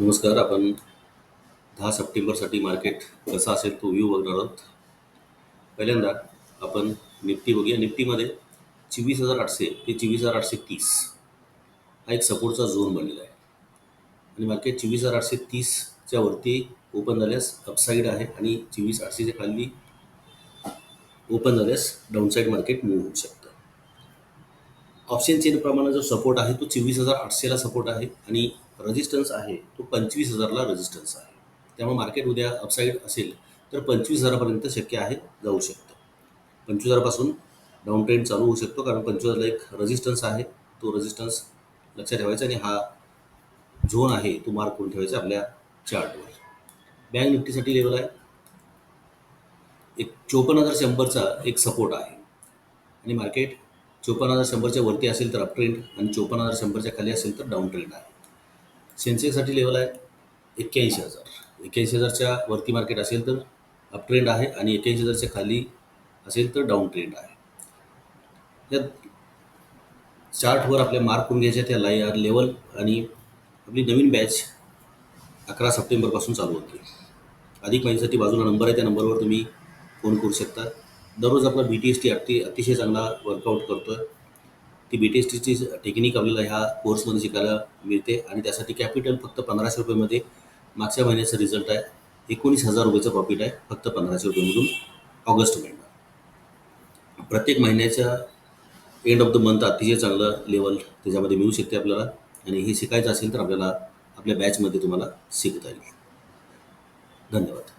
नमस्कार आपण दहा सप्टेंबरसाठी मार्केट कसा असेल तो व्ह्यू बघणार आहोत. पहिल्यांदा आपण निफ्टी बघूया. निफ्टीमध्ये चोवीस हजार आठशे ते चोवीस हजार आठशे तीस हा एक सपोर्टचा झोन बनलेला आहे. आणि मार्केट चोवीस हजार आठशे तीसच्या वरती ओपन झाल्यास अपसाईड आहे आणि चोवीस आठशेच्या खाली ओपन झाल्यास डाऊनसाईड मार्केट मूव्ह होऊ शकतं. ऑप्शन चेन प्रमाणे जो सपोर्ट आहे तो चोवीस हजार आठशेला सपोर्ट आहे आणि रजिस्टन्स आहे तो पंचवीस हजारला रजिस्टन्स आहे. त्यामुळे मार्केट उद्या अपसाईड असेल तर पंचवीस हजारापर्यंत शक्य आहे जाऊ शकतं. पंचवीस हजारापासून डाऊन ट्रेंड चालू होऊ शकतो कारण पंचवीस हजारला एक रजिस्टन्स आहे तो रजिस्टन्स लक्षात ठेवायचा आणि हा झोन आहे तो मार्क करून ठेवायचा आपल्या चार्टवर बँक निफ्टीसाठी लेवल आहे. एक चोपन्न हजार शंभरचा एक सपोर्ट आहे. आणि मार्केट चोपन्न हजार शंभरच्या वरती असेल तर अप ट्रेंड आणि चोपन्न हजार शंभरच्या खाली असेल तर डाऊन ट्रेंड आहे. सेन्सेक्ससाठी लेवल आहे एक्क्याऐंशी हजार. एक्क्याऐंशी हजारच्या वरती मार्केट असेल तर अप ट्रेंड आहे आणि एक्क्याऐंशी हजारच्या खाली असेल तर डाऊन ट्रेंड आहे या चार्टवर आपल्या मार्क करून घ्यायच्या त्या लाई लेवल आणि आपली नवीन बॅच अकरा सप्टेंबरपासून चालू होते. अधिक माहितीसाठी बाजूला नंबर आहे त्या नंबरवर तुम्ही फोन करू शकता. दररोज आपला बी टी एस टी अति अतिशय चांगला वर्कआउट करतो आहे ती बी टी एस टीची टेक्निक आपल्याला ह्या कोर्समध्ये शिकायला मिळते आणि त्यासाठी कॅपिटल फक्त पंधराशे रुपयेमध्ये मागच्या महिन्याचा रिझल्ट आहे. एकोणीस हजार रुपयेचं प्रॉफिट आहे फक्त पंधराशे रुपयेमधून ऑगस्ट महिना. प्रत्येक महिन्याच्या एंड ऑफ द मंथ अतिशय चांगलं लेवल त्याच्यामध्ये मिळू शकते आपल्याला आणि हे शिकायचं असेल तर आपल्याला आपल्या बॅचमध्ये तुम्हाला शिकता येईल. धन्यवाद.